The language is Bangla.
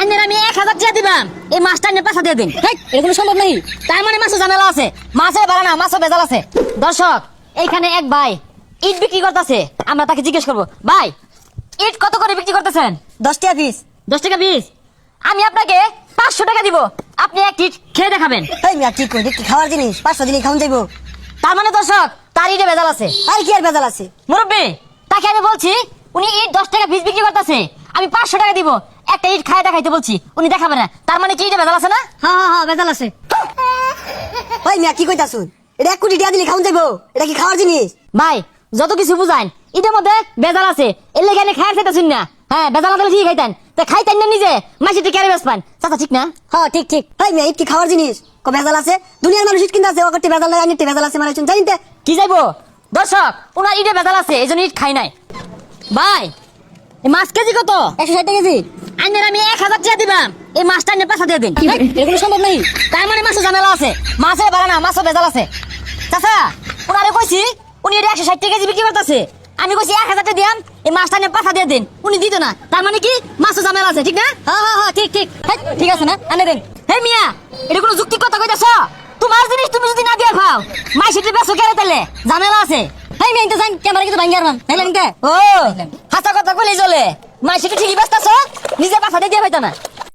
আইনের আমি এক হাজার টাকা দিবাম এই মাছটা নিয়ে পেশা দিয়ে দিন। এটা কোনো সম্ভব নেই তার মানে মাছও ঝামেলা আছে। মাছে বাড়া না মাছও বেজাল আছে। দর্শক এইখানে এক ভাই ইট বিক্রি করতেছে। আমরা তাকে জিজ্ঞেস করব ভাই ইট কত করে বিক্রি করতেছেন? দশ টাকা পিস। দশ টাকা পিস? আমি আপনাকে পাঁচশো টাকা দিব। আপনি এক ইট খেয়ে দেখাবেন। এই মিয়া কি কই কি খাওয়ার জিনিস। পাঁচশো দিনই খাওয়ান যাইবো। তার মানে দর্শক তার ইটে বেজাল আছে। আর কি আর বেজাল আছে? মুরব্বী তাকে আমি বলছি উনি ইট দশ টাকা পিস বিক্রি করতেছে। আমি পাঁচশো টাকা দিব। একটা ইট খায় দেখাইতে বলছি উনি দেখাবে না। তার মানে কি ইটে বেজাল আছে না? হ্যাঁ হ্যাঁ হ্যাঁ বেজাল আছে। ওই মিয়া কি কইতাছুন এটা এক কোটি টাকা দিলে খাওয়ান যাইবো। এটা কি খাওয়ার জিনিস? ভাই যত কিছু বুঝাইন ইটের মধ্যে বেজাল আছে। এর লেগে এনে খায় খাইতেছেন না। হ্যাঁ বেজাল না ঠিক খাইতেন? তা খাইতেন না নিজে। মাসি টিকে বেশ পান চাচা ঠিক না? হ্যাঁ ঠিক ঠিক। এই মিয়া ইট কি খাওয়ার জিনিস? ক বেজাল আছে? দুনিয়ার মানুষ ইট কিনতে আছে ওকে বেজাল নাই আনিতে বেজাল আছে মানে জানিন তে কি যাইবো? দর্শক ওনার ইটে বেজাল আছে এই জন্য ইট খাই নাই। ভাই এই মাছ কেজি কত? একশো ষাট কেজি। আইনের আমি এক হাজার টাকা দিবাম। এই মাছটা নিয়ে পেশা দিয়ে দিন। কোনো সম্ভব নেই। তার মানে মাছও ঝামেলা আছে। মাছের বাড়া না মাছও বেজাল আছে। চাচা ওনারে কইছি উনি এটা একশো ষাট টাকা কেজি বিক্রি করতেছে। আমি কইছি এক হাজার টাকা দিয়াম এই মাছটা নিয়ে পেশা দিয়ে দিন। উনি দিত না। তার মানে কি? মাছও ঝামেলা আছে ঠিক না? হ্যাঁ হ্যাঁ হ্যাঁ ঠিক ঠিক। ঠিক আছে না? আনে দিন। হে মিয়া এটা কোনো যুক্তি কথা কইতাছ? তোমার জিনিস তুমি যদি না দিয়ে খাও মাই সেটি বেসো কেড়ে তেলে ঝামেলা আছে। মিয়া যান ক্যামেরা কিন্তু ভাঙ্গি আরবাম নাইলে ও, হাসা কথা কইলেই চলে। মাই সেটি ঠিকই ব্যস্ত নিজে দিয়ে দিয়ে পাইতো না।